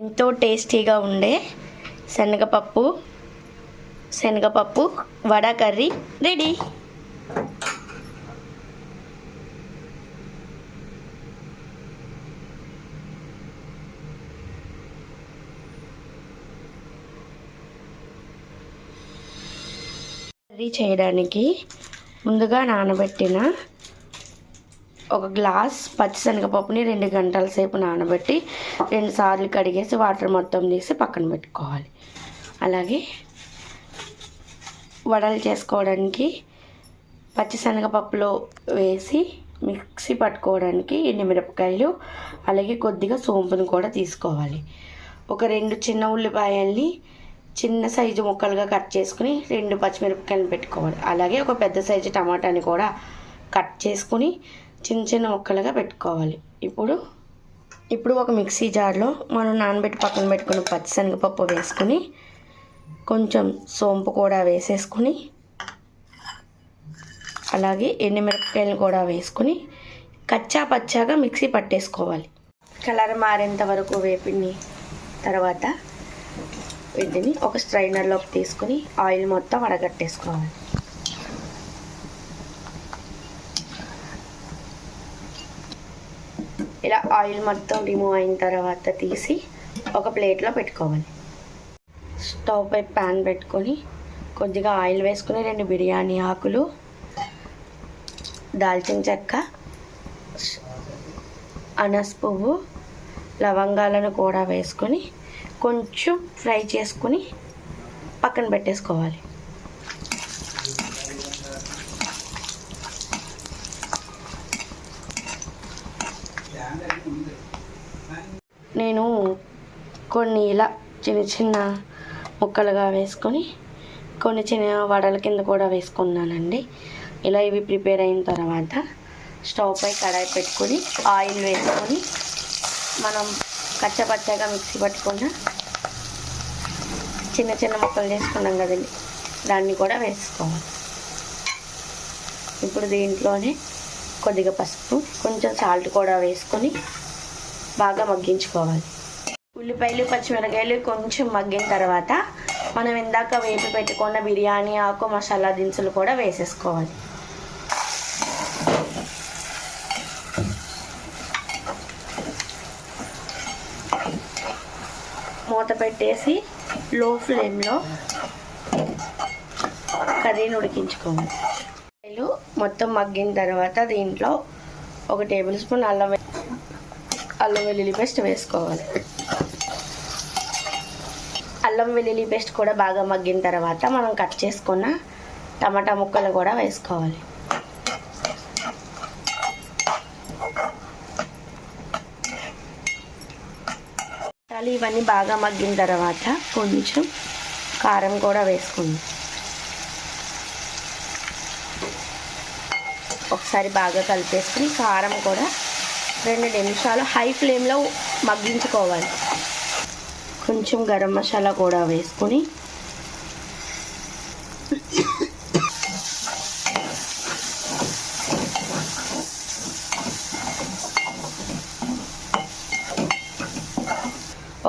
ఎంతో టేస్టీగా ఉండే శనగపప్పు శనగపప్పు వడ కర్రీ రెడీ. కర్రీ చేయడానికి ముందుగా నానబెట్టిన ఒక గ్లాస్ పచ్చిశనగపప్పుని రెండు గంటల సేపు నానబెట్టి రెండు సార్లు కడిగేసి వాటర్ మొత్తం తీసి పక్కన పెట్టుకోవాలి. అలాగే వడలు చేసుకోవడానికి పచ్చిశనగపప్పులో వేసి మిక్సీ పట్టుకోవడానికి ఎండుమిరపకాయలు అలాగే కొద్దిగా సోంపును కూడా తీసుకోవాలి. ఒక రెండు చిన్న ఉల్లిపాయల్ని చిన్న సైజు ముక్కలుగా కట్ చేసుకుని రెండు పచ్చిమిరపకాయలు పెట్టుకోవాలి. అలాగే ఒక పెద్ద సైజు టమాటాని కూడా కట్ చేసుకుని చిన్న చిన్న ముక్కలుగా పెట్టుకోవాలి. ఇప్పుడు ఇప్పుడు ఒక మిక్సీ జార్లో మనం నానబెట్టి పక్కన పెట్టుకున్న పచ్చిశనగపప్పు వేసుకుని కొంచెం సోంపు కూడా వేసేసుకుని అలాగే ఎండుమిరపకాయలు కూడా వేసుకుని కచ్చా పచ్చాగా మిక్సీ పట్టేసుకోవాలి. కలర్ మారేంత వరకు వేపిని తర్వాత వీటిని ఒక స్ట్రైనర్లోకి తీసుకుని ఆయిల్ మొత్తం వడగట్టేసుకోవాలి. ఇలా ఆయిల్ మొత్తం రిమూవ్ అయిన తర్వాత తీసి ఒక ప్లేట్లో పెట్టుకోవాలి. స్టవ్ పై ప్యాన్ పెట్టుకొని కొద్దిగా ఆయిల్ వేసుకుని రెండు బిర్యానీ ఆకులు దాల్చిన చెక్క అనస్ పువ్వు లవంగాలను కూడా వేసుకొని కొంచెం ఫ్రై చేసుకుని పక్కన పెట్టేసుకోవాలి. నేను కొన్ని ఇలా చిన్న చిన్న ముక్కలుగా వేసుకొని కొన్ని చిన్న వడల కింద కూడా వేసుకున్నానండి. ఇలా ఇవి ప్రిపేర్ అయిన తర్వాత స్టవ్ పై కడాయి పెట్టుకొని ఆయిల్ వేసుకొని మనం కచ్చపచ్చగా మిక్సీ పట్టుకున్న చిన్న చిన్న ముక్కలు చేసుకున్నాం కదండి. దాన్ని కూడా వేసుకోవాలి. ఇప్పుడు దీంట్లోనే కొద్దిగా పసుపు కొంచెం సాల్ట్ కూడా వేసుకొని బాగా మగ్గించుకోవాలి. ఉల్లిపాయలు పచ్చిమిరకాయలు కొంచెం మగ్గిన తర్వాత మనం ఇందాక వేపి పెట్టుకున్న బిర్యానీ ఆకు మసాలా దినుసులు కూడా వేసేసుకోవాలి. మూత పెట్టేసి లో ఫ్లేమ్లో కర్రీని ఉడికించుకోవాలి. మొత్తం మగ్గిన తర్వాత దీంట్లో ఒక టేబుల్ స్పూన్ అల్లం అల్లం వెల్లుల్లి పేస్ట్ వేసుకోవాలి. అల్లం వెల్లుల్లి పేస్ట్ కూడా బాగా మగ్గిన తర్వాత మనం కట్ చేసుకున్న టమాటా ముక్కలు కూడా వేసుకోవాలి. మసాలా ఇవన్నీ బాగా మగ్గిన తర్వాత కొంచెం కారం కూడా వేసుకుంది. ఒకసారి బాగా కలిపేసుకుని కారం కూడా రెండు నిమిషాలు హై ఫ్లేమ్లో మగ్గించుకోవాలి. కొంచెం గరం మసాలా కూడా వేసుకుని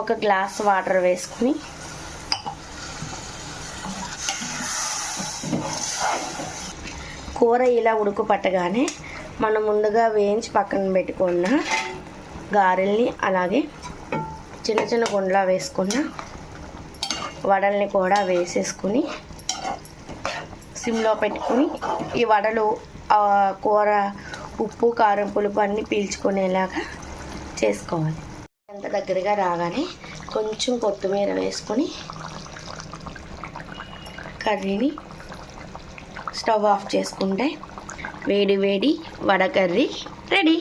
ఒక గ్లాస్ వాటర్ వేసుకుని కూర ఇలా ఉడుకు పట్టగానే మనం ముందుగా వేయించి పక్కన పెట్టుకున్న గారెల్ని అలాగే చిన్న చిన్న గుండ్లా వేసుకున్న వడల్ని కూడా వేసేసుకుని సిమ్లో పెట్టుకుని ఈ వడలు ఆ కూర ఉప్పు కారం పులుపు అన్నీ పీల్చుకునేలాగా చేసుకోవాలి. అంత దగ్గరగా రాగానే కొంచెం కొత్తిమీర వేసుకొని కర్రీని స్టవ్ ఆఫ్ చేసుకుంటే వేడి వేడి వడకర్రీ రెడీ.